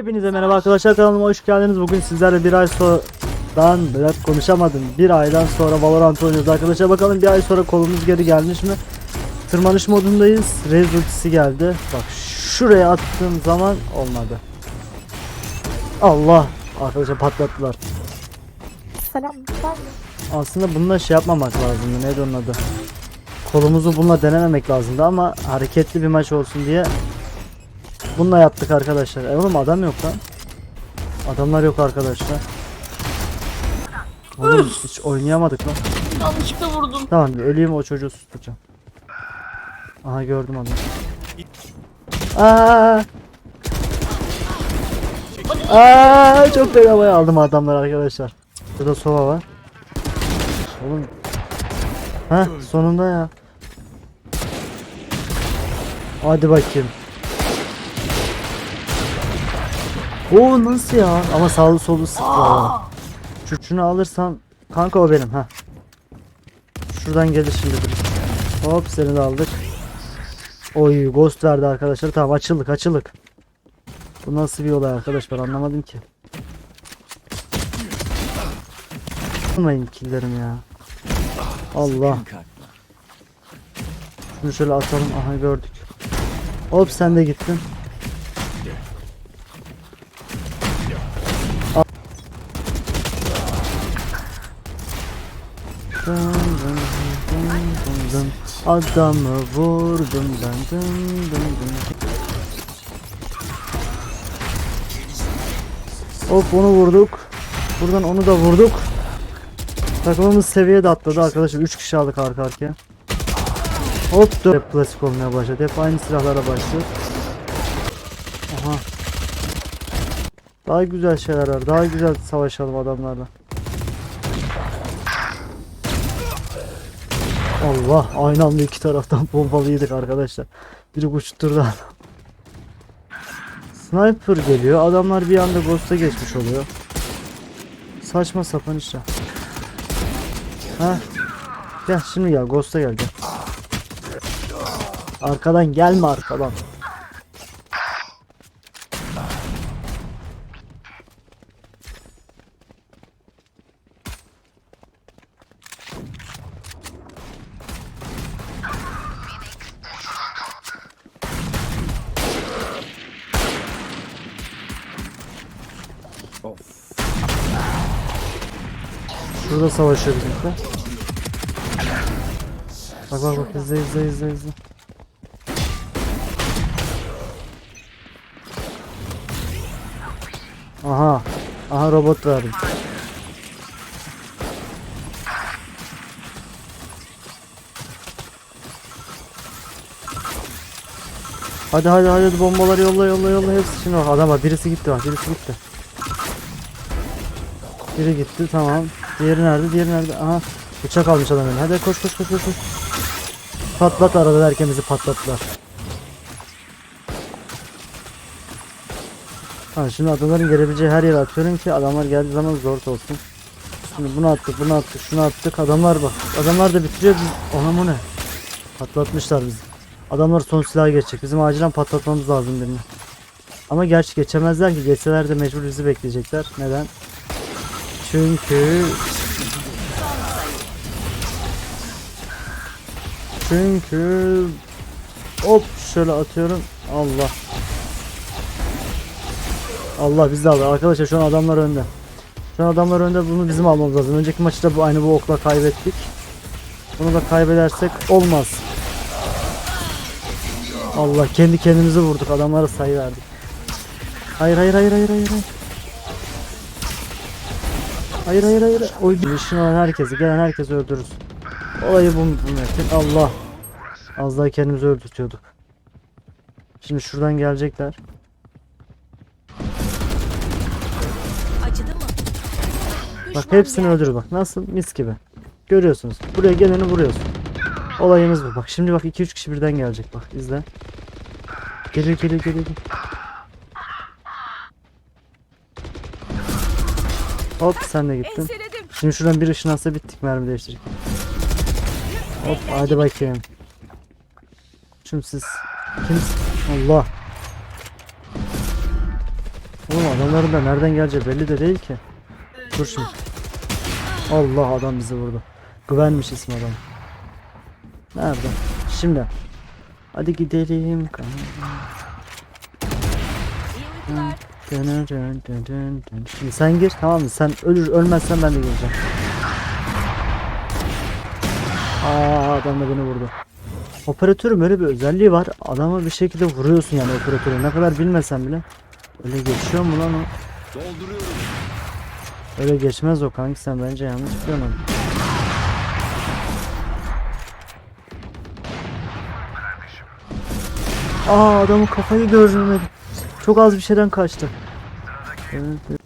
Hepinize merhaba arkadaşlar kanalıma hoş geldiniz. Bugün sizlerle bir ay sonradan biraz konuşamadım. Bir aydan sonra Valorant oynuyoruz arkadaşlar. Bakalım bir ay sonra kolumuz geri gelmiş mi? Tırmanış modundayız. Rez ultisi geldi. Bak şuraya attığım zaman olmadı. Allah! Arkadaşlar patlattılar. Selam. Aslında bununla şey yapmamak lazımdı. Neydi onun adı? Kolumuzu bununla denememek lazımdı ama hareketli bir maç olsun diye bununla yaptık arkadaşlar. E oğlum adam yok lan. Adamlar yok arkadaşlar. Oğlum hiç oynayamadık lan. Yanlışlıkla vurdum. Tamam öleyim o çocuğu susturacağım. Aha gördüm adamı. Aa! Aa çok fena bayağı aldım adamlar arkadaşlar. Burada sova var. Oğlum. Ha sonunda ya. Hadi bakayım. Oo nasıl ya? Ama sağlı sollu sıktı. Şu şunu alırsam kanka o benim ha. Şuradan gelir şimdi bir. Hop seni de aldık. Oy ghost verdi arkadaşlar. Tamam açıldık açıldık. Bu nasıl bir olay arkadaş ben anlamadım ki. Almayın killerim ya. Allah. Şunu şöyle atalım. Aha gördük. Hop sen de gittin. Adamı vurdum ben dın dın dın. Hop onu vurduk. Buradan onu da vurduk. Takımımız seviye de atladı arkadaşlar. 3 kişi aldık arka arkaya. Hop 4 hep klasik olmaya başladı. Hep aynı silahlara başlıyor. Aha. Daha güzel şeyler var. Daha güzel savaşalım adamlarla. Allah aynı anda iki taraftan bombalıydık arkadaşlar. Biri uçturdu adam. Sniper geliyor. Adamlar bir anda Ghost'a geçmiş oluyor. Saçma sapan işler. Ha? Gel şimdi gel Ghost'a gel gel. Arkadan gelme arkadan. Şurada savaşıyor bizimkiler. Bak bak bak izle izle izle izle. Aha. Aha robot verdim. Hadi hadi hadi bombaları yolla yolla yolla hepsi şimdi bak adam var birisi gitti bak birisi gitti. Biri gitti tamam. Diğeri nerede diğeri nerede aha bıçak almış adam eline. hadi koş koş koş koş. koş. Patlat arada derken bizi patlattılar. Ha şimdi adamların gelebileceği her yere atıyorum ki adamlar geldiği zaman zor olsun. Şimdi bunu attık, bunu attık, şunu attık. Adamlar bak. Adamlar da bitiriyor. Biz... Ona bu ne? Patlatmışlar bizi. Adamlar son silaha geçecek. Bizim acilen patlatmamız lazım birini. Ama gerçi geçemezler ki. Geçseler de mecbur bizi bekleyecekler. Neden? Çünkü... Çünkü... Hop şöyle atıyorum. Allah. Allah biz de aldı. Arkadaşlar şu an adamlar önde. Şu an adamlar önde bunu bizim almamız lazım. Önceki maçta bu aynı bu okla kaybettik. Bunu da kaybedersek olmaz. Allah kendi kendimizi vurduk. Adamlara sayı verdik. Hayır hayır hayır hayır hayır. hayır. Hayır hayır hayır. Oy işin olan herkesi, gelen herkesi öldürürüz. Olayı bu bu Metin. Allah. Az daha kendimizi öldürtüyorduk. Şimdi şuradan gelecekler. Acıdı mı? Bak hepsini öldür bak. Nasıl? Mis gibi. Görüyorsunuz. Buraya geleni vuruyorsun. Olayımız bu. Bak şimdi bak 2-3 kişi birden gelecek bak. izle. Geliyor geliyor geliyor. geliyor. Hop sen de gittin. Enseledim. Şimdi şuradan bir ışınlansa bittik mermi değiştirecek. Hop hadi bakayım. Şimdi siz kimsiniz? Allah. Oğlum adamların da nereden geleceği belli de değil ki. Dur şimdi. Allah adam bizi vurdu. Güvenmiş ismi adam. Nerede? Şimdi. Hadi gidelim. Şimdi sen gir tamam mı? Sen ölür ölmezsen ben de gireceğim. Aa adam da beni vurdu. Operatörün böyle bir özelliği var. Adamı bir şekilde vuruyorsun yani operatörü. Ne kadar bilmesen bile. Öyle geçiyor mu lan o? Öyle geçmez o kanki sen bence yanlış biliyorsun. Aa adamın kafayı görmedim. Çok az bir şeyden kaçtı. Evet, evet.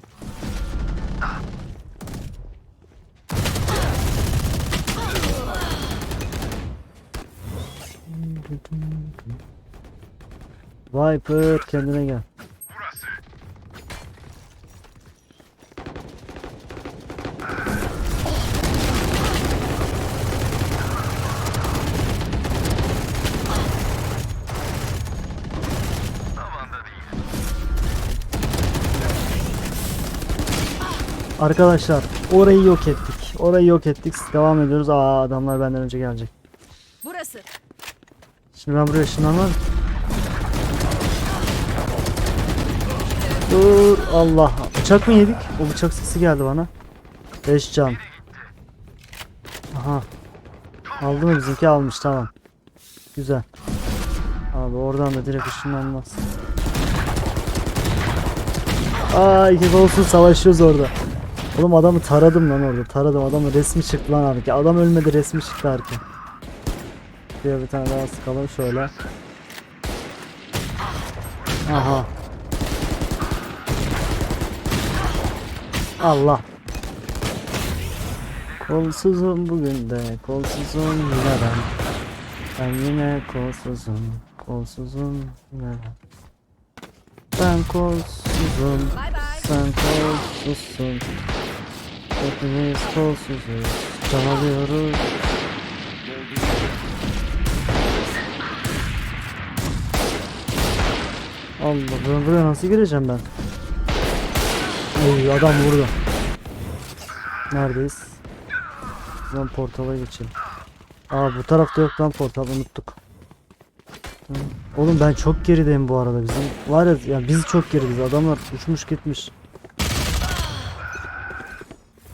Viper kendine gel. Arkadaşlar orayı yok ettik. Orayı yok ettik. Devam ediyoruz. Aa adamlar benden önce gelecek. Burası. Şimdi ben buraya ışınlanmam. Dur Allah. Bıçak mı yedik? O bıçak sesi geldi bana. 5 can. Aha. Aldı mı bizimki almış tamam. Güzel. Abi oradan da direkt ışınlanmaz. Aa iki kolsuz savaşıyoruz orada. Oğlum adamı taradım lan orada. Taradım adamın resmi çıktı lan abi. Adam ölmedi resmi çıktı erken. Şuraya bir tane daha sıkalım şöyle. Aha. Allah. Kolsuzum bugün de, kolsuzum yine ben. Ben yine kolsuzum, kolsuzum yine ben. Ben kolsuzum, Bay bay. sen kolsuzsun. Hepimiz kolsuzuz, can alıyoruz. Allah ben buraya nasıl gireceğim ben? Oy adam vurdu. Neredeyiz? Lan portala geçelim. Aa bu tarafta yok lan portal unuttuk. Oğlum ben çok gerideyim bu arada bizim. Var ya yani biz çok gerideyiz. Adamlar uçmuş gitmiş.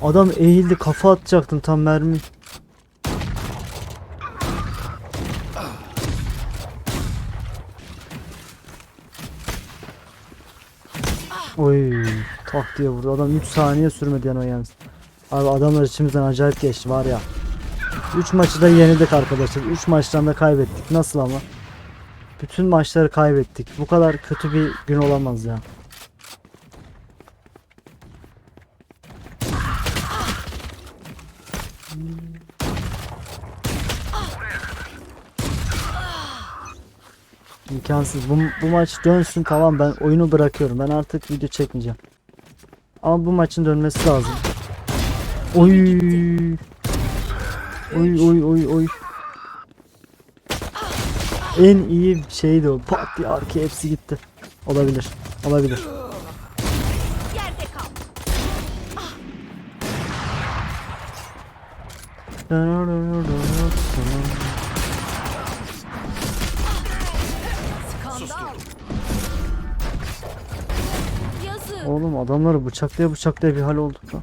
Adam eğildi kafa atacaktım tam mermi. Oy tak diye vurdu. Adam 3 saniye sürmedi yani o yalnız. Abi adamlar içimizden acayip geçti var ya. 3 maçı da yenildik arkadaşlar. 3 maçtan da kaybettik. Nasıl ama? Bütün maçları kaybettik. Bu kadar kötü bir gün olamaz ya. İmkansız. Bu, bu maç dönsün tamam ben oyunu bırakıyorum. Ben artık video çekmeyeceğim. Ama bu maçın dönmesi lazım. Oy. Oy oy oy oy. En iyi şeydi o. Pat diye arkaya hepsi gitti. Olabilir. Olabilir. Oğlum adamları bıçaklaya bıçaklaya bir hal olduk lan.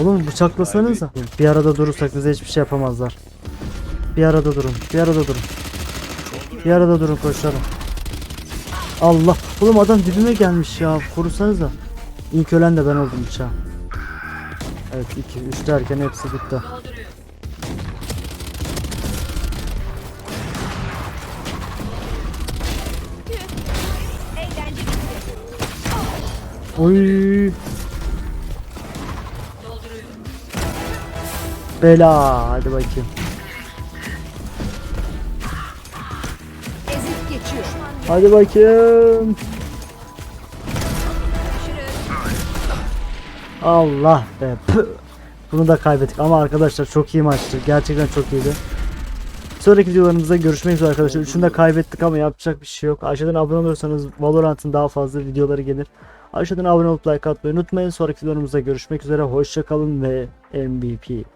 Oğlum bıçaklasanıza. Bir arada durursak bize hiçbir şey yapamazlar. Bir arada durun. Bir arada durun. Bir arada durun koçlarım. Allah. Oğlum adam dibime gelmiş ya. Korusanıza. İlk ölen de ben oldum bıçağa. Evet 2 3 derken hepsi gitti. Oy. Bela hadi bakayım. Hadi bakayım. Allah be. püh. Bunu da kaybettik ama arkadaşlar çok iyi maçtı. Gerçekten çok iyiydi. Sonraki videolarımızda görüşmek üzere arkadaşlar. Üçünü de kaybettik ama yapacak bir şey yok. Aşağıdan abone olursanız Valorant'ın daha fazla videoları gelir. Aşağıdan abone olup like atmayı unutmayın. Sonraki videolarımızda görüşmek üzere. Hoşçakalın ve MVP.